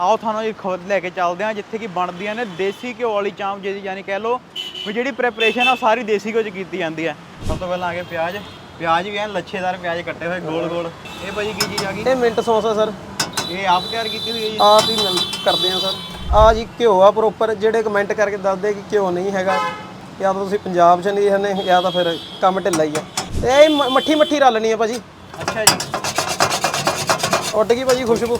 ਆਓ ਤੁਹਾਨੂੰ ਇੱਕ ਖਬਰ ਲੈ ਕੇ ਚੱਲਦੇ ਹਾਂ ਜਿੱਥੇ ਕਿ ਬਣਦੀਆਂ ਨੇ ਦੇਸੀ ਘਿਓ ਵਾਲੀ ਚਾਂਪ ਜਿਹਦੀ ਯਾਨੀ ਕਹਿ ਲਓ ਵੀ ਜਿਹੜੀ ਪ੍ਰੈਪਰੇਸ਼ਨ ਆ ਸਾਰੀ ਦੇਸੀ ਘਿਓ ਚ ਕੀਤੀ ਜਾਂਦੀ ਹੈ। ਸਭ ਤੋਂ ਪਹਿਲਾਂ ਆ ਗਏ ਪਿਆਜ਼। ਪਿਆਜ਼ ਵੀ ਐਨ ਲੱਛੇਦਾਰ ਪਿਆਜ਼ ਕੱਟੇ ਹੋਏ ਗੋਲ ਗੋਲ। ਇਹ ਭਾਜੀ ਕੀ ਚੀਜ਼ ਆ ਗਈ? ਇਹ ਮਿੰਟ ਸੌਸ ਆ ਸਰ। ਇਹ ਆਪ ਤਿਆਰ ਕੀਤੀ ਹੋਈ ਹੈ ਜੀ? ਆਪ ਹੀ ਮਿਲ ਕਰਦੇ ਆ ਸਰ। ਆ ਜੀ ਘਿਓ ਆ ਪ੍ਰੋਪਰ ਜਿਹੜੇ ਕਮੈਂਟ ਕਰਕੇ ਦੱਸਦੇ ਕਿ ਘਿਓ ਨਹੀਂ ਹੈਗਾ। ਜਾਂ ਤਾਂ ਤੁਸੀਂ ਪੰਜਾਬ 'ਚ ਨਹੀਂ ਹਨੇ ਜਾਂ ਤਾਂ ਫਿਰ ਕੰਮ ਢਿੱਲਾ ਹੀ ਆ। ਤੇ ਇਹ ਮ- ਮੱਠੀ ਮੱਠੀ ਰਲਣੀ ਆ ਭਾਜੀ। ਅੱਛਾ ਜੀ। ਉੱਡ ਗਈ ਭਾਜੀ ਖੁਸ਼ਬੂ।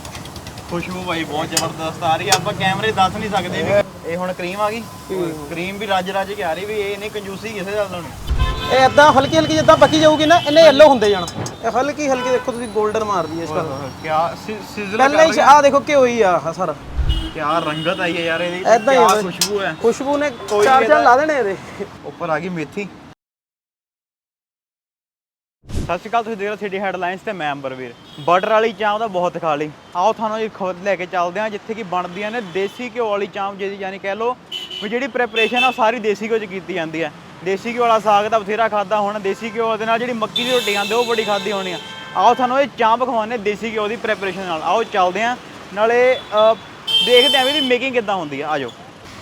ਖੁਸ਼ਬੂ ਭਾਈ ਬਹੁਤ ਜ਼ਬਰਦਸਤ ਆ ਰਹੀ ਹੈ ਆਪਾਂ ਕੈਮਰੇ ਦੱਸ ਨਹੀਂ ਸਕਦੇ ਵੀ ਇਹ ਹੁਣ ਕਰੀਮ ਆ ਗਈ। ਕਰੀਮ ਵੀ ਰੱਜ ਰੱਜ ਕੇ ਆ ਰਹੀ ਵੀ ਇਹ ਨਹੀਂ ਕੰਜੂਸੀ ਕਿਸੇ ਦਾ ਨੂੰ। ਇਹ ਇਦਾਂ ਹਲਕੀ ਹਲਕੀ ਜਿੱਦਾਂ ਪੱਕੀ ਜਾਊਗੀ ਨਾ ਇਹਨੇ ਯੈਲੋ ਹੁੰਦੇ ਜਾਣਾ। ਇਹ ਹਲਕੀ ਹਲਕੀ ਦੇਖੋ ਤੁਸੀਂ 골ਡਨ ਮਾਰਦੀ ਹੈ ਇਸ ਕਰ ਕਿਆ ਸਿਜ਼ਲ ਪਹਿਲਾਂ ਹੀ ਆ ਦੇਖੋ ਘਿਓ ਹੀ ਆ ਸਾਰਾ। ਕਿਆ ਰੰਗਤ ਆਈ ਹੈ ਯਾਰ ਇਹਦੀ। ਕਿਆ ਆ। ਖੁਸ਼ਬੂ ਹੈ ਖੁਸ਼ਬੂ ਨੇ ਚਾਰ ਚਾਰ ਲਾ ਦੇਣੇ ਇਹਦੇ। ਉੱਪਰ ਆ ਗਈ ਮੇਥੀ। ਸਤਿ ਸ਼੍ਰੀ ਅਕਾਲ, ਤੁਸੀਂ ਦੇਖ ਰਹੇ ਸਿਟੀ ਹੈਡਲਾਈਨਸ ਤੇ ਮੈਂ ਅੰਬਰਵੀਰ। ਬਟਰ ਵਾਲੀ ਚਾਂਪ ਤਾਂ ਬਹੁਤ ਖਾ ਲਈ। ਆਓ ਤੁਹਾਨੂੰ ਇਹ ਖਬਰ ਲੈ ਕੇ ਚੱਲਦੇ ਹਾਂ, ਜਿੱਥੇ ਕਿ ਬਣਦੀਆਂ ਨੇ ਦੇਸੀ ਘਿਓ ਵਾਲੀ ਚਾਂਪ, ਜਿਹਦੀ ਯਾਨੀ ਕਹਿ ਲਓ ਵੀ ਜਿਹੜੀ ਪ੍ਰੈਪਰੇਸ਼ਨ ਆ, ਉਹ ਸਾਰੀ ਦੇਸੀ ਘਿਓ ਚ ਕੀਤੀ ਜਾਂਦੀ ਹੈ। ਦੇਸੀ ਘਿਓ ਵਾਲਾ ਸਾਗ ਤਾਂ ਬਥੇਰਾ ਖਾਦਾ ਹੋਣਾ, ਦੇਸੀ ਘਿਓ ਦੇ ਨਾਲ ਜਿਹੜੀ ਮੱਕੀ ਦੀ ਰੋਟੀ ਖਾਂਦੇ, ਉਹ ਬੜੀ ਖਾਦੀ ਹੋਣੀ ਆ। ਆਓ ਤੁਹਾਨੂੰ ਇਹ ਚਾਂਪ ਦੇਸੀ ਘਿਓ ਦੀ ਪ੍ਰੈਪਰੇਸ਼ਨ ਨਾਲ। ਆਓ ਚੱਲਦੇ ਹਾਂ, ਨਾਲੇ ਦੇਖਦੇ ਆਂ ਵੀ ਇਹਦੀ ਮੇਕਿੰਗ ਕਿੱਦਾਂ ਹੁੰਦੀ ਆ। ਆਜੋ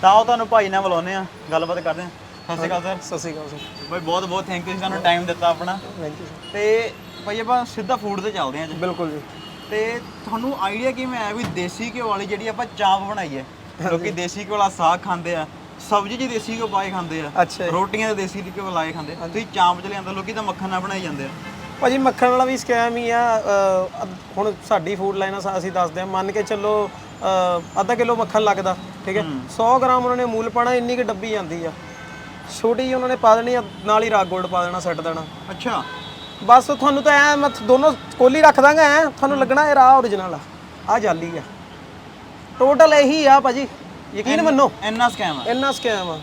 ਤਾਂ ਆਓ ਤੁਹਾਨੂੰ ਭਾਈ ਨਾਲ ਬੁਲਾਉਂਦੇ ਆ ਗੱਲਬਾਤ ਕਰਦੇ ਹਾਂ। ਸਤਿ ਸ਼੍ਰੀ ਅਕਾਲ ਸਰ। ਸਤਿ ਸ਼੍ਰੀ ਅਕਾਲ ਸਰ। ਭਾਈ ਬਹੁਤ ਬਹੁਤ ਥੈਂਕ ਯੂ ਤੁਹਾਨੂੰ ਟਾਈਮ ਦਿੱਤਾ ਆਪਣਾ। ਥੈਂਕ ਯੂ ਸਰ ਤੇ ਭਾਈ ਆਪਾਂ ਸਿੱਧਾ ਫੂਡ ਤੇ ਚੱਲਦੇ ਹਾਂ ਅੱਜ ਬਿਲਕੁਲ ਜੀ। ਤੇ ਤੁਹਾਨੂੰ ਆਈਡੀਆ ਕਿਵੇਂ ਆਇਆ ਵੀ ਦੇਸੀ ਘਿਓ ਵਾਲੀ ਜਿਹੜੀ ਆਪਾਂ ਚਾਂਪ ਬਣਾਈ ਹੈ ਲੋਕੀ ਦੇਸੀ ਘਿਓ ਵਾਲਾ ਸਾਗ ਖਾਂਦੇ ਆ ਸਬਜ਼ੀ 'ਚ ਦੇਸੀ ਘਿਓ ਪਾਏ ਖਾਂਦੇ ਆ ਅੱਛਾ ਜੀ। ਰੋਟੀਆਂ ਤੇ ਦੇਸੀ ਘਿਓ ਲਾਏ ਖਾਂਦੇ ਆ ਤੁਸੀਂ ਚਾਂਪ 'ਚ ਲਿਆਂਦਾ ਲੋਕੀ ਤਾਂ ਮੱਖਣ ਨਾਲ ਬਣਾਈ ਜਾਂਦੇ ਆ। ਭਾਜੀ ਮੱਖਣ ਵਾਲਾ ਵੀ ਸਕੈਮ ਹੀ ਆ ਹੁਣ ਸਾਡੀ ਫੂਡ ਲਾਈਨ ਆ ਅਸੀਂ ਦੱਸਦੇ ਆ ਮੰਨ ਕੇ ਚੱਲੋ ਅੱਧਾ ਕਿਲੋ ਮੱਖਣ ਲੱਗਦਾ ਠੀਕ ਹੈ? 100 ਗ੍ਰਾਮ ਉਹਨਾਂ ਨੇ ਮੂਲ ਪਾਣਾ ਇੰਨੀ ਕਿ ਡੱਬੀ ਜਾਂਦੀ ਆ। ਛੋਟੀ ਉਹਨਾਂ ਨੇ ਪਾ ਦੇਣੀ ਆ ਨਾਲ ਹੀ ਰਾਗ ਗੋਲਡ ਪਾ ਦੇਣਾ ਸੱਟ ਦੇਣਾ। ਅੱਛਾ। ਬਸ ਤੁਹਾਨੂੰ ਤਾਂ ਐ ਮੈਂ ਦੋਨੋਂ ਕੋਲੀ ਰੱਖ ਦਾਂਗਾ ਐ ਤੁਹਾਨੂੰ ਲੱਗਣਾ ਇਹ ਰਾਹ ਓਰੀਜਨਲ ਆ। ਆ ਜਾਲੀ ਆ। ਟੋਟਲ ਇਹੀ ਆ ਭਾਜੀ ਯਕੀਨ ਮੰਨੋ। ਇੰਨਾ ਸਕੈਮ ਆ। ਇੰਨਾ ਸਕੈਮ ਆ।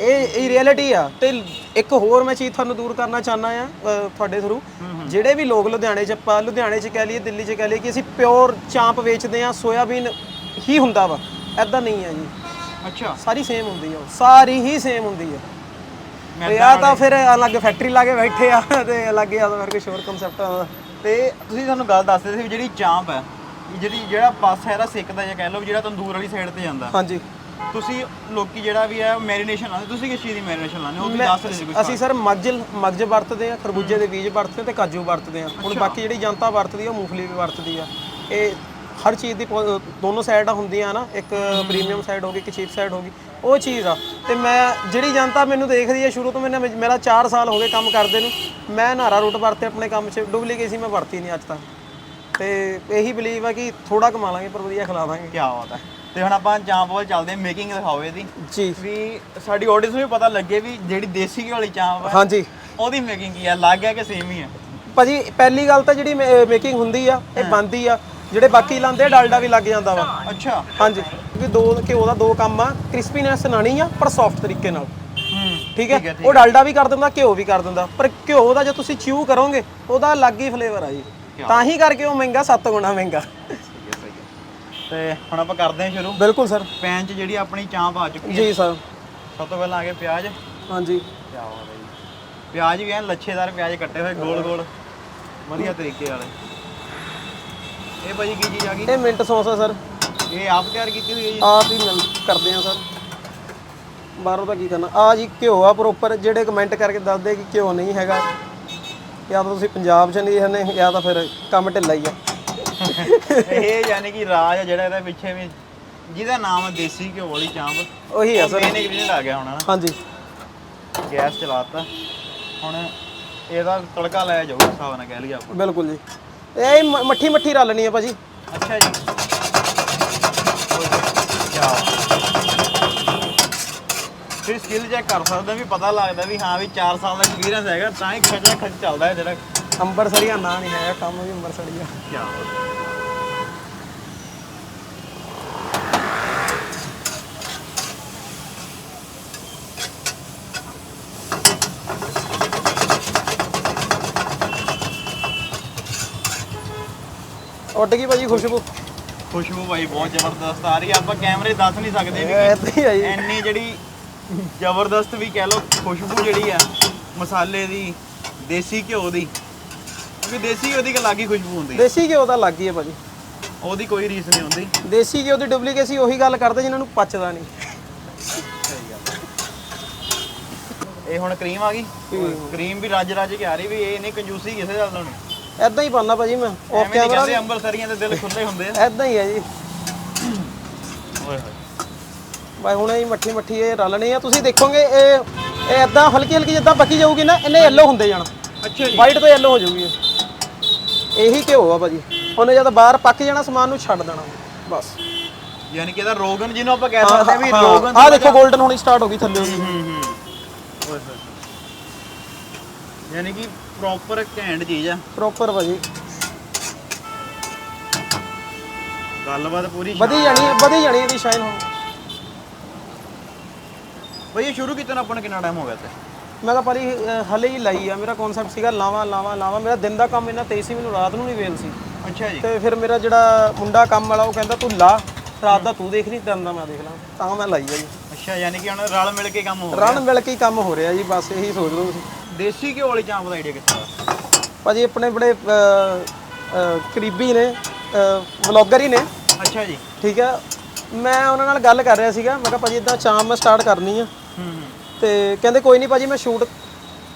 ਇਹ ਇਹ ਰਿਐਲਿਟੀ ਆ ਤੇ ਇੱਕ ਹੋਰ ਮੈਂ ਚੀਜ਼ ਤੁਹਾਨੂੰ ਦੂਰ ਕਰਨਾ ਚਾਹਨਾ ਆ ਅ, ਤੁਹਾਡੇ ਥਰੂ ਜਿਹੜੇ ਵੀ ਲੋਕ ਲੁਧਿਆਣੇ ਚ ਆਪਾਂ ਲੁਧਿਆਣੇ ਚ ਕਹਿ ਲਈਏ ਦਿੱਲੀ ਚ ਕਹਿ ਲਈਏ ਕਿ ਅਸੀਂ ਪਿਓਰ ਚਾਂਪ ਵੇਚਦੇ ਆ ਸੋਇਆਬੀਨ ਹੀ ਹੁੰਦਾ ਵਾ। ਐਦਾਂ ਨਹੀਂ ਆ ਜੀ। ਅੱਛਾ। ਸਾਰੀ ਸੇਮ ਹੁੰਦੀ ਆ ਉਹ, ਸਾਰੀ ਹੀ ਸੇਮ ਹੁੰਦੀ ਆ। ਮੈਂ ਤੇ ਆ ਤਾਂ ਫਿਰ ਅਲੱਗ ਫੈਕਟਰੀ ਲਾ ਕੇ ਬੈਠੇ ਆ ਤੇ ਅਲੱਗ ਆ ਤਾਂ ਫਿਰ ਕੁਝ ਹੋਰ ਕਨਸੈਪਟ ਆ। ਤੇ ਤੁਸੀਂ ਸਾਨੂੰ ਗੱਲ ਦੱਸਦੇ ਸੀ ਵੀ ਜਿਹੜੀ ਚਾਂਪ ਹੈ ਇਹ ਜਿਹੜੀ ਜਿਹੜਾ ਪਾਸਾ ਇਹਦਾ ਸਿੱਕਦਾ ਜਾਂ ਕਹਿ ਲਓ ਵੀ ਜਿਹੜਾ ਤੰਦੂਰ ਵਾਲੀ ਸਾਈਡ ਤੇ ਜਾਂਦਾ। ਹਾਂਜੀ। ਤੁਸੀਂ ਲੋਕੀ ਜਿਹੜਾ ਵੀ ਹੈ ਮੈਰੀਨੇਸ਼ਨ ਲਾਉਂਦੇ ਤੁਸੀਂ ਕਿਸ ਚੀਜ਼ ਦੀ ਮੈਰੀਨੇਸ਼ਨ ਲਾਉਂਦੇ ਹੋ? ਉਹ ਵੀ ਦੱਸ ਸੀ ਕੁਝ ਅਸੀਂ ਸਰ ਮਗਜ ਮਗਜ ਵਰਤਦੇ ਆ ਖਰਬੂਜੇ ਦੇ ਬੀਜ ਵਰਤਦੇ ਆ ਤੇ ਕਾਜੂ ਵਰਤਦੇ ਆ। ਹੁਣ ਬਾਕੀ ਜਿਹੜੀ ਜਨਤਾ ਵਰਤਦੀ ਆ ਉਹ ਮੂੰਗਫਲੀ ਵੀ ਵਰਤਦੀ ਆ। ਇਹ ਹਰ ਚੀਜ਼ ਦੀ ਪੋ- ਦੋਨੋਂ ਸਾਈਡਾਂ ਹੁੰਦੀਆਂ ਨਾ ਇੱਕ ਪ੍ਰੀਮੀਅਮ ਸਾਈਡ ਹੋ ਗਈ ਇੱਕ ਚੀਪ ਸਾਈਡ ਹੋ ਗਈ ਉਹ ਚੀਜ਼ ਆ। ਤੇ ਮੈਂ ਜਿਹੜੀ ਜਨਤਾ ਮੈਨੂੰ ਦੇਖਦੀ ਆ ਸ਼ੁਰੂ ਤੋਂ ਮੈਨੇ ਮੇਰਾ 4 ਸਾਲ ਹੋ ਗਏ ਕੰਮ ਕਰਦੇ ਨੂੰ ਮੈਂ ਨਾਰਾ ਰੂਟ ਵਰਤੇ ਆਪਣੇ ਕੰਮ 'ਚ ਡੁਪਲੀਕੇਸੀ ਮੈਂ ਵਰਤੀ ਨਹੀਂ ਅੱਜ ਤੱਕ। ਤੇ ਇਹੀ ਬਲੀਵ ਆ ਕਿ ਥੋੜਾ ਕਮਾ ਲਾਂਗੇ ਪਰ ਵਧੀਆ ਖਿਲਾ ਦਾਂਗੇ। ਕੀ ਬਾਤ ਹੈ ਤੇ ਹੁਣ ਆਪਾਂ ਚਾਂਪ ਵੱਲ ਚੱਲਦੇ ਹਾਂ ਮੇਕਿੰਗ ਦਿਖਾਓ ਇਹਦੀ। ਜੀ। ਵੀ ਸਾਡੀ ਆਡੀਅנס ਨੂੰ ਵੀ ਪਤਾ ਲੱਗੇ ਵੀ ਜਿਹੜੀ ਦੇਸੀ ਘੀ ਵਾਲੀ ਚਾਂਪ ਹੈ ਹਾਂਜੀ। ਉਹਦੀ ਮੇਕਿੰਗ ਕੀ ਹੈ ਲੱਗ ਗਿਆ ਕਿ ਸੇਮ ਹੀ ਹੈ ਭਾਜੀ ਪਹਿਲੀ ਗੱਲ ਤਾਂ ਜਿਹੜੀ ਮੇਕਿੰਗ ਹੁੰਦੀ ਆ ਇਹ ਬੰਦੀ ਆ। ਜਿਹੜੇ ਬਾਕੀ ਲਾਉਂਦੇ ਆ ਡਾਲਡਾ ਵੀ ਲੱਗ ਜਾਂਦਾ ਵਾ। ਅੱਛਾ। ਹਾਂਜੀ। ਕਿਉਂਕਿ ਦੋ ਘਿਓ ਦਾ ਦੋ ਕੰਮ ਆ ਕ੍ਰਿਸਪੀਨੈਸ ਨਾਣੀ ਆ ਪਰ ਸੌਫਟ ਤਰੀਕੇ ਨਾਲ। ਠੀਕ ਹੈ ਉਹ ਡਾਲਡਾ ਵੀ ਕਰ ਦਿੰਦਾ ਘਿਓ ਵੀ ਕਰ ਦਿੰਦਾ। ਪਰ ਘਿਓ ਦਾ ਜੇ ਤੁਸੀਂ ਚਿਊ ਕਰੋਗੇ ਉਹਦਾ ਅਲੱਗ ਹੀ ਫਲੇਵਰ ਆ ਜੀ। ਤਾਂ ਹੀ ਕਰਕੇ ਉਹ ਮਹਿੰਗਾ 7 ਗੁਣਾ ਮਹਿੰਗਾ। ਤੇ ਹੁਣ ਆਪਾਂ ਕਰਦੇ ਹਾਂ ਸ਼ੁਰੂ। ਬਿਲਕੁਲ ਸਰ। ਪੈਨ 'ਚ ਜਿਹੜੀ ਆਪਣੀ ਚਾਂਪ ਆ ਚੁੱਕੀ ਹੈ। ਜੀ ਸਰ। ਸਭ ਤੋਂ ਪਹਿਲਾਂ ਆ ਗਏ ਪਿਆਜ਼। ਹਾਂਜੀ। ਪਿਆਜ਼ ਵੀ ਐਨ ਲੱਛੇਦਾਰ ਪਿਆਜ਼ ਕੱਟੇ ਹੋਏ ਗੋਲ ਗੋਲ ਵਧੀਆ ਤਰੀਕੇ ਵਾਲੇ। ਇਹ ਭਾਜੀ ਕੀ ਚੀਜ਼ ਆ ਗਈ? ਇਹ ਮਿੰਟ ਸੌਸ ਆ ਸਰ। ਇਹ ਆਪ ਤਿਆਰ ਕੀਤੀ ਹੋਈ ਹੈ ਜੀ? ਆਪ ਹੀ ਮਿਲ ਕਰਦੇ ਆ ਸਰ। ਬਾਹਰੋਂ ਤਾਂ ਕੀ ਕਰਨਾ? ਆ ਜੀ ਘਿਓ ਆ ਪ੍ਰੋਪਰ ਜਿਹੜੇ ਕਮੈਂਟ ਕਰਕੇ ਦੱਸਦੇ ਕਿ ਘਿਓ ਨਹੀਂ ਹੈਗਾ। ਜਾਂ ਤਾਂ ਤੁਸੀਂ ਪੰਜਾਬ 'ਚ ਨਹੀਂ ਹਨੇ ਜਾਂ ਤਾਂ ਫਿਰ ਕੰਮ ਢਿੱਲਾ ਹੀ ਆ। ਇਹ ਯਾਨੀ ਕਿ ਰਾਜ ਆ ਜਿਹੜਾ ਇਹਦੇ ਪਿੱਛੇ ਵੀ ਜਿਹਦਾ ਨਾਮ ਹੈ ਦੇਸੀ ਘਿਓ ਵਾਲੀ ਚਾਂਪ। ਉਹੀ ਆ ਸਰ। ਮੇਨ ਇੰਗਰੀਡੀਅੰਟ ਆ ਗਿਆ ਹੁਣ ਹਨਾ? ਹਾਂਜੀ। ਗੈਸ ਚਲਾਤਾ। ਹੁਣ ਇਹਦਾ ਤੜਕਾ ਲਾਇਆ ਜਾਊਗਾ ਹਿਸਾਬ ਨਾਲ ਕਹਿ ਲਈਏ ਆਪਾਂ। ਬਿਲਕੁਲ ਜੀ। ਇਹ ਮ- ਮੱਠੀ ਮੱਠੀ ਰਲਣੀ ਆ ਭਾਜੀ। ਅੱਛਾ ਜੀ। ਫਿਰ ਸਕਿੱਲ ਚੈੱਕ ਕਰ ਸਕਦੇ ਵੀ ਪਤਾ ਲੱਗਦਾ ਵੀ ਹਾਂ ਵੀ 4 ਸਾਲ ਦਾ ਐਕਸਪੀਰੀਅੰਸ ਹੈਗਾ ਤਾਂ ਹੀ ਖੱਜਾ ਖੱਜ ਚੱਲਦਾ ਹੈ ਜਿਹੜਾ ਅੰਬਰਸਰੀਆ ਨਾਂ ਨਹੀਂ ਹੈਗਾ ਕੰਮ ਵੀ ਅੰਬਰਸਰੀਆ ਕਿਆ ਉੱਡ ਗਈ ਭਾਜੀ ਖੁਸ਼ਬੂ। ਖੁਸ਼ਬੂ ਭਾਈ ਬਹੁਤ ਜ਼ਬਰਦਸਤ। ਆ ਰਹੀ ਹੈ ਆਪਾਂ ਕੈਮਰੇ ਦੱਸ ਨਹੀਂ ਸਕਦੇ ਵੀ ਐਦਾਂ ਹੀ ਆ ਜੀ। ਇੰਨੀ ਜਿਹੜੀ ਜ਼ਬਰਦਸਤ ਵੀ ਕਹਿ ਲਓ ਖੁਸ਼ਬੂ ਜਿਹੜੀ ਆ ਮਸਾਲੇ ਦੀ ਦੇਸੀ ਘਿਓ ਦੀ ਕਿਉਂਕਿ ਦੇਸੀ ਘਿਓ ਦੀ ਇੱਕ ਅਲੱਗ ਹੀ ਖੁਸ਼ਬੂ ਹੁੰਦੀ। ਹੈ ਦੇਸੀ ਘਿਓ ਦਾ ਲੱਗ ਹੀ ਹੈ ਭਾਜੀ। ਉਹਦੀ ਕੋਈ ਰੀਸ ਨਹੀਂ ਹੁੰਦੀ। ਦੇਸੀ ਘਿਓ ਦੀ ਡੁਪਲੀਕੇਸੀ ਉਹੀ ਗੱਲ ਕਰਦੇ ਜਿਨ੍ਹਾਂ ਨੂੰ ਪਚਦਾ ਨਹੀਂ। ਇਹ ਹੁਣ ਕਰੀਮ ਆ ਗਈ। ਕਰੀਮ ਵੀ ਰੱਜ ਰੱਜ ਕੇ ਆ ਰਹੀ ਵੀ ਇਹ ਨਹੀਂ ਕੰਜੂਸੀ ਕਿਸੇ ਨਾਲ। ਨਹੀਂ ਐਦਾਂ ਹੀ ਪਾਣਾ ਭਾਜੀ ਮੈਂ ਉਹ ਐਵੇਂ ਨਹੀਂ ਕਹਿੰਦੇ ਅੰਬਰਸਰੀਆਂ ਦੇ ਦਿਲ ਖੁੱਲੇ ਹੁੰਦੇ ਆ। ਐਦਾਂ ਹੀ ਹੈ ਜੀ। ਓਏ ਹੋਏ। ਬਾਈ ਹੁਣ ਇਹ ਮੱਠੀ ਮੱਠੀ ਇਹ ਰਲਣੇ ਆ। ਤੁਸੀਂ ਦੇਖੋਗੇ ਇਹ ਇਹ ਐਦਾਂ ਹਲਕੀ ਹਲਕੀ ਜਿੱਦਾਂ ਪੱਕੀ ਜਾਊਗੀ ਨਾ ਇਹਨੇ ਯੈਲੋ ਹੁੰਦੇ ਜਾਣਾ। ਅੱਛਾ ਜੀ। ਵਾਈਟ ਤੋਂ ਯੈਲੋ ਹੋ ਜਾਊਗੀ ਇਹ। ਇਹੀ ਘਿਓ ਆ ਭਾਜੀ। ਉਹਨੇ ਜਦ ਬਾਹਰ ਪੱਕ ਜਾਣਾ ਸਮਾਨ ਨੂੰ ਛੱਡ ਦੇਣਾ। ਬਸ। ਯਾਨੀ ਕਿ ਇਹਦਾ ਰੋਗਨ ਜਿਹਨੂੰ ਆਪਾਂ ਕਹਿ ਸਕਦੇ ਆ ਵੀ ਰੋਗਨ ਆ ਦੇਖੋ 골ਡਨ ਹੋਣੀ ਸਟਾਰਟ ਹੋ ਗਈ ਥੱਲੇ। ਹੂੰ ਹੂੰ। ਓਏ ਹੋਏ। ਯਾਨੀ ਕਿ ਪ੍ਰੋਪਰ ਘੈਂਟ ਚੀਜ਼ ਆ। ਪ੍ਰੋਪਰ ਭਾਜੀ। ਗੱਲਬਾਤ ਪੂਰੀ ਵਧੀ ਜਾਣੀ ਹੈ ਵਧੀ ਜਾਣੀ ਇਹਦੀ ਸ਼ਾਈਨ ਹੁਣ। ਬਈ ਇਹ ਸ਼ੁਰੂ ਕੀਤਾ ਨੂੰ ਆਪਾਂ ਨੂੰ ਕਿੰਨਾ ਟਾਈਮ ਹੋ ਗਿਆ ਤੇ ਮੈਂ ਤਾਂ ਅਹ, ਹਲੇ ਹੀ ਲਾਈ ਆ। ਮੇਰਾ ਕਨਸੈਪਟ ਸੀਗਾ ਲਾਵਾਂ ਲਾਵਾਂ ਲਾਵਾਂ। ਮੇਰਾ ਦਿਨ ਦਾ ਕੰਮ ਇੰਨਾ ਤੇਜ਼ ਸੀ ਮੈਨੂੰ ਰਾਤ ਨੂੰ ਨਹੀਂ ਵੇਲ ਸੀ। ਅੱਛਾ ਜੀ। ਤੇ ਫਿਰ ਮੇਰਾ ਜਿਹੜਾ ਮੁੰਡਾ ਕੰਮ ਵਾਲਾ ਉਹ ਕਹਿੰਦਾ ਤੂੰ ਲਾ। ਰਾਤ ਦਾ ਤੂੰ ਦੇਖ ਨਹੀਂ ਦਿਨ ਦਾ ਮੈਂ ਦੇਖ ਲਾਂ। ਤਾਂ ਮੈਂ ਲਾਈ ਆ ਜੀ। ਅੱਛਾ ਯਾਨੀ ਕਿ ਹੁਣ ਰਲ ਮਿਲ ਕੇ ਕੰਮ ਹੋ ਰਿਹਾ ਰਣ ਮਿਲ ਕੇ ਹੀ ਕੰਮ ਹੋ ਰਿਹਾ ਜੀ ਬਸ ਇਹੀ ਸੋਚ ਲਓ ਤੁਸੀਂ। ਦੇਸੀ ਘਿਓ ਵਾਲੀ ਚਾਂਪ ਦਾ ਆਈਡੀਆ ਕਿੱਥੋਂ ਆ? ਭਾਜੀ ਆਪਣੇ ਬੜੇ ਅਹ, ਅਹ, ਕਰੀਬੀ ਨੇ ਵਲੌਗਰ ਹੀ ਨੇ। ਅੱਛਾ ਜੀ। ਠੀਕ ਹੈ ਮੈਂ ਉਹਨਾਂ ਨਾਲ ਗੱਲ ਕਰ ਰਿਹਾ ਸੀਗਾ। ਮੈਂ ਕਿਹਾ ਭਾਜੀ ਇਦਾਂ ਸ਼ਾਮ ਮੈਂ ਸਟਾਰਟ ਕਰਨੀ ਆ। ਹੂੰ ਹੂੰ। ਤੇ ਕਹਿੰਦੇ ਕੋਈ ਨਹੀਂ ਭਾਜੀ ਮੈਂ ਸ਼ੂਟ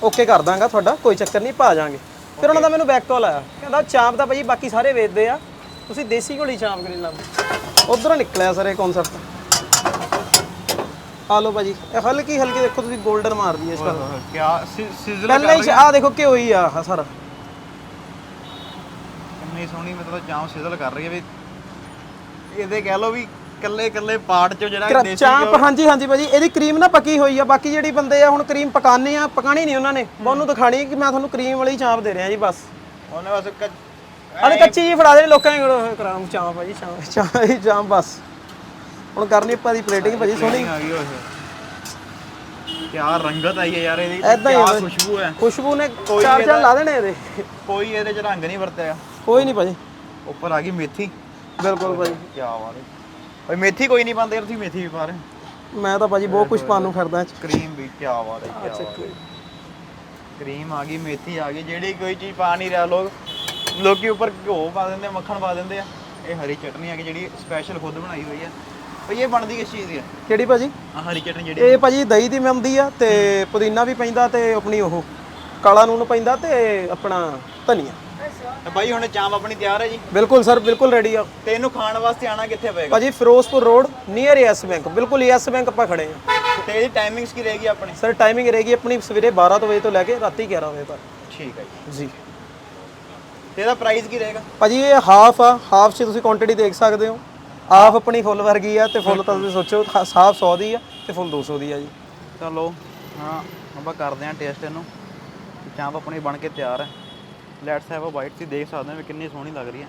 ਓਕੇ ਕਰ ਦਾਂਗਾ ਤੁਹਾਡਾ ਕੋਈ ਚੱਕਰ ਨਹੀਂ ਪਾ ਜਾਾਂਗੇ। ਫਿਰ ਉਹਨਾਂ ਦਾ ਮੈਨੂੰ ਬੈਕ ਕਾਲ ਆਇਆ। ਕਹਿੰਦਾ ਚਾਂਪ ਤਾਂ ਭਾਜੀ ਬਾਕੀ ਸਾਰੇ ਵੇਚਦੇ ਆ। ਤੁਸੀਂ ਦੇਸੀ ਘੋੜੀ ਚਾਂਪ ਕਰੀ ਲਾ ਉਧਰੋਂ ਨਿਕਲਿਆ ਸਰ ਇਹ ਕਨਸੈਪਟ ਆ ਲਓ ਭਾਜੀ। ਇਹ ਹਲਕੀ ਹਲਕੀ ਦੇਖੋ ਤੁਸੀਂ 골ਡਨ ਮਾਰਦੀ ਹੈ ਇਸ ਵਾਰ। ਕਿਆ ਸਿਜ਼ਲ ਪਹਿਲਾਂ ਹੀ ਆ ਦੇਖੋ ਘਿਓ ਹੀ ਆ ਸਾਰਾ। ਕਿੰਨੀ ਸੋਹਣੀ ਮਤਲਬ ਚਾਂਪ ਸਿਜ਼ਲ ਕਰ ਰਹੀ ਹੈ ਵੀ ਇਹਦੇ ਕਹਿ ਲਓ ਵੀ ਕੱਲੇ ਕੱਲੇ ਪਾਰਟ ਚੋਂ ਜਿਹੜਾ ਦੇਸੀ ਚਾਂਪ ਹਾਂਜੀ ਹਾਂਜੀ ਭਾਜੀ ਇਹਦੀ ਕਰੀਮ ਨਾ ਪੱਕੀ ਹੋਈ ਆ ਬਾਕੀ ਜਿਹੜੀ ਬੰਦੇ ਆ ਹੁਣ ਕਰੀਮ ਪਕਾਣੇ ਆ ਪਕਾਣੀ ਨਹੀਂ ਉਹਨਾਂ ਨੇ। ਮੈਂ ਉਹਨੂੰ ਦਿਖਾਣੀ ਕਿ ਮੈਂ ਤੁਹਾਨੂੰ ਕਰੀਮ ਵਾਲੀ ਚਾਂਪ ਦੇ ਰਿਹਾ ਜੀ ਬਸ। ਉਹਨੇ ਬਸ ਕੱਚ- ਅਰੇ ਕੱਚੀ ਜੀ ਫੜਾ ਦੇ ਲੋਕਾਂ ਨੇ ਕਰਾਮ ਚਾਂਪ ਭਾਜੀ ਚਾਂਪ। ਚਾਂਪ ਬਸ। ਹੁਣ ਕਰਨੀ ਆਪਾਂ ਦੀ ਪਲੇਟਿੰਗ ਭਾਜੀ ਸੋਹਣੀ। ਆ ਗਈ ਓਏ। ਕਿਆ ਰੰਗਤ ਆਈ ਹੈ ਯਾਰ ਇਹਦੀ। ਏਦਾਂ ਹੀ ਆ। ਖੁਸ਼ਬੂ ਹੈ। ਖੁਸ਼ਬੂ ਨੇ ਕੋਈ ਚਾਰ ਚਾਰ ਲਾ ਦੇਣੇ ਇਹਦੇ। ਕੋਈ ਇਹਦੇ ਚ ਰੰਗ ਨਹੀਂ ਵਰਤਿਆ। ਕੋਈ ਨਹੀਂ ਭਾਜੀ। ਉੱਪਰ ਆ ਗਈ ਮੇਥੀ। ਬਿਲਕੁਲ ਭਾਜੀ। ਕੀ ਬਾਤ ਹੈ। ਓਏ ਮੇਥੀ ਕੋਈ ਨਹੀਂ ਪਾਉਂਦੇ ਯਾਰ ਤੁਸੀਂ ਮੇਥੀ ਵੀ ਪਾ ਰਹੇ ਮੈਂ ਤਾਂ ਭਾਜੀ ਬਹੁਤ ਕੁਝ ਪਾਉਣ ਨੂੰ ਫਿਰਦਾ। ਕਰੀਮ ਵੀ ਕੀ ਬਾਤ ਹੈ ਹੈ। ਕਰੀਮ ਆ ਗਈ ਮੇਥੀ ਆ ਗਈ। ਜਿਹੜੀ ਕੋਈ ਚੀਜ਼ ਪਾ ਨਹੀਂ ਰਿਹਾ ਲੋਕ ਲੋਕੀ ਉੱਪਰ ਘਿਓ ਪਾ ਦਿੰਦੇ ਮੱਖਣ ਪਾ ਦਿੰਦੇ ਆ। ਇਹ ਹਰੀ ਚਟਨੀ ਆ ਗਈ ਜਿਹੜੀ ਸਪੈਸ਼ਲ ਖੁਦ ਬਣਾਈ ਹੋਈ ਆ ਭਈ ਇਹ ਬਣਦੀ ਕਿਸ ਚੀਜ਼ ਦੀ ਆ? ਕਿਹੜੀ ਭਾਜੀ? ਆਹ ਹਰੀ ਚਟਨੀ ਜਿਹੜੀ ਇਹ ਭਾਜੀ ਦਹੀਂ ਦੀ ਮਿਲਦੀ ਆ ਤੇ ਪੁਦੀਨਾ ਵੀ ਪੈਂਦਾ ਤੇ ਆਪਣੀ ਉਹ ਕਾਲਾ ਨੂਨ ਪੈਂਦਾ ਤੇ ਆਪਣਾ ਧਨੀਆ। ਤੇ ਭਾਈ ਹੁਣ ਚਾਂਪ ਆਪਣੀ ਤਿਆਰ ਹੈ ਜੀ? ਬਿਲਕੁਲ ਸਰ ਬਿਲਕੁਲ ਰੈਡੀ ਆ। ਤੇ ਇਹਨੂੰ ਖਾਣ ਵਾਸਤੇ ਆਣਾ ਕਿੱਥੇ ਪਏਗਾ? ਭਾਜੀ Firozpur road near Yes Bank ਬਿਲਕੁਲ ਯੈਸ ਬੈਂਕ ਆਪਾਂ ਖੜੇ ਆ। ਤੇ ਇਹਦੀ ਟਾਈਮਿੰਗਸ ਕੀ ਰਹੇਗੀ ਆਪਣੀ? ਸਰ ਟਾਈਮਿੰਗ ਰਹੇਗੀ ਆਪਣੀ ਸਵੇਰੇ 12 ਤੋਂ ਵਜੇ ਤੋਂ ਲੈ ਕੇ ਰਾਤੀ 11 ਵਜੇ ਤੱਕ। ਠੀਕ ਹੈ ਜੀ। ਜੀ। ਤੇ ਇਹਦਾ ਪ੍ਰਾਈਸ ਕੀ ਰਹੇਗਾ? ਭਾਜੀ ਇਹ ਹਾਫ ਆ ਹਾਫ 'ਚ ਤੁਸੀਂ ਕੁਆਂਟੀਟੀ ਦੇਖ ਸਕਦੇ ਹੋ। ਹਾਫ ਆਪਣੀ ਫੁੱਲ ਵਰਗੀ ਆ ਤੇ ਫੁੱਲ ਤਾਂ ਤੁਸੀਂ ਸੋਚੋ ਹਾਫ 100 ਦੀ ਆ ਤੇ ਫੁੱਲ 200 ਦੀ ਆ ਜੀ। ਚਲੋ ਹਾਂ ਆਪਾਂ ਕਰਦੇ ਹਾਂ ਟੇਸਟ ਇਹਨੂੰ। ਤੇ ਚਾਂਪ ਆਪਣੀ ਬਣ ਕੇ ਤਿਆਰ ਹੈ। ਲੈਟਸ ਹੈਵ ਅ ਬਾਈਟ ਤੁਸੀਂ ਦੇਖ ਸਕਦੇ ਹੋ ਵੀ ਕਿੰਨੀ ਸੋਹਣੀ ਲੱਗ ਰਹੀ ਹੈ।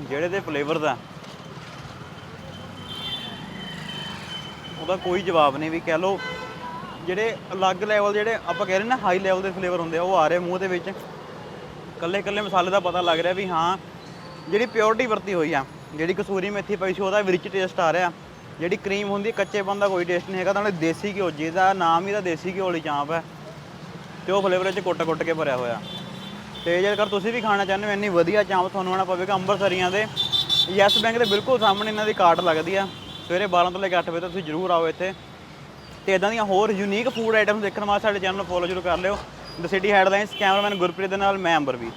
ਜਿਹੜੇ ਦੇ ਫਲੇਵਰ ਦਾ ਉਹਦਾ ਕੋਈ ਜਵਾਬ ਨਹੀਂ ਵੀ ਕਹਿ ਲਓ ਜਿਹੜੇ ਅਲੱਗ ਲੈਵਲ ਜਿਹੜੇ ਆਪਾਂ ਕਹਿ ਰਹੇ ਨਾ ਹਾਈ ਲੈਵਲ ਦੇ ਫਲੇਵਰ ਹੁੰਦੇ ਆ, ਉਹ ਆ ਰਹੇ ਮੂੰਹ ਦੇ ਵਿੱਚ। ਕੱਲੇ ਕੱਲੇ ਮਸਾਲੇ ਦਾ ਪਤਾ ਲੱਗ ਰਿਹਾ ਵੀ ਹਾਂ, ਜਿਹੜੀ ਪਿਓਰਿਟੀ ਵਰਤੀ ਹੋਈ ਆ, ਜਿਹੜੀ ਕਸੂਰੀ ਮੇਥੀ ਪਈ ਸੀ, ਉਹਦਾ ਰਿਚ ਟੇਸਟ ਆ ਰਿਹਾ। ਜਿਹੜੀ ਕਰੀਮ ਹੁੰਦੀ, ਕੱਚੇਪਨ ਦਾ ਕੋਈ ਟੇਸਟ ਨਹੀਂ ਹੈਗਾ ਤਾਂ ਨਾਲੇ ਦੇਸੀ ਘਿਓ ਜਿਹਦਾ ਨਾਮ ਹੀ ਤਾਂ ਦੇਸੀ ਘਿਓ ਵਾਲੀ ਚਾਂਪ ਹੈ। ਤੇ ਉਹ ਫਲੇਵਰ ਵਿੱਚ ਕੁੱਟ-ਕੁੱਟ ਕੇ ਭਰਿਆ ਹੋਇਆ। ਤੇ ਜੇਕਰ ਤੁਸੀਂ ਵੀ ਖਾਣਾ ਚਾਹੁੰਦੇ ਹੋ, ਇੰਨੀ ਵਧੀਆ ਚਾਂਪ ਤੁਹਾਨੂੰ ਆਉਣਾ ਪਵੇਗਾ ਅੰਮ੍ਰਿਤਸਰੀਆਂ ਦੇ। ਯੈਸ ਬੈਂਕ ਦੇ ਬਿਲਕੁਲ ਸਾਹਮਣੇ ਇਹਨਾਂ ਦੀ ਕਾਰਟ ਲੱਗਦੀ ਆ। ਸਵੇਰੇ 12 ਤੋਂ ਲੈ ਕੇ 8 ਵਜੇ ਤੱਕ ਤੁਸੀਂ ਜਰੂਰ ਆਓ ਇੱਥੇ। ਤੇ ਇਦਾਂ ਦੀਆਂ ਹੋਰ ਯੂਨੀਕ ਫੂਡ ਆਈਟਮਸ ਦੇਖਣ ਵਾਸਤੇ ਸਾਡੇ ਚੈਨਲ ਨੂੰ ਫੋਲੋ ਜ਼ਰੂਰ ਕਰ ਲਿਓ। The City Headlines cameraman Gurpreet ਦੇ ਨਾਲ ਮੈਂ ਅੰਬਰਵੀਰ।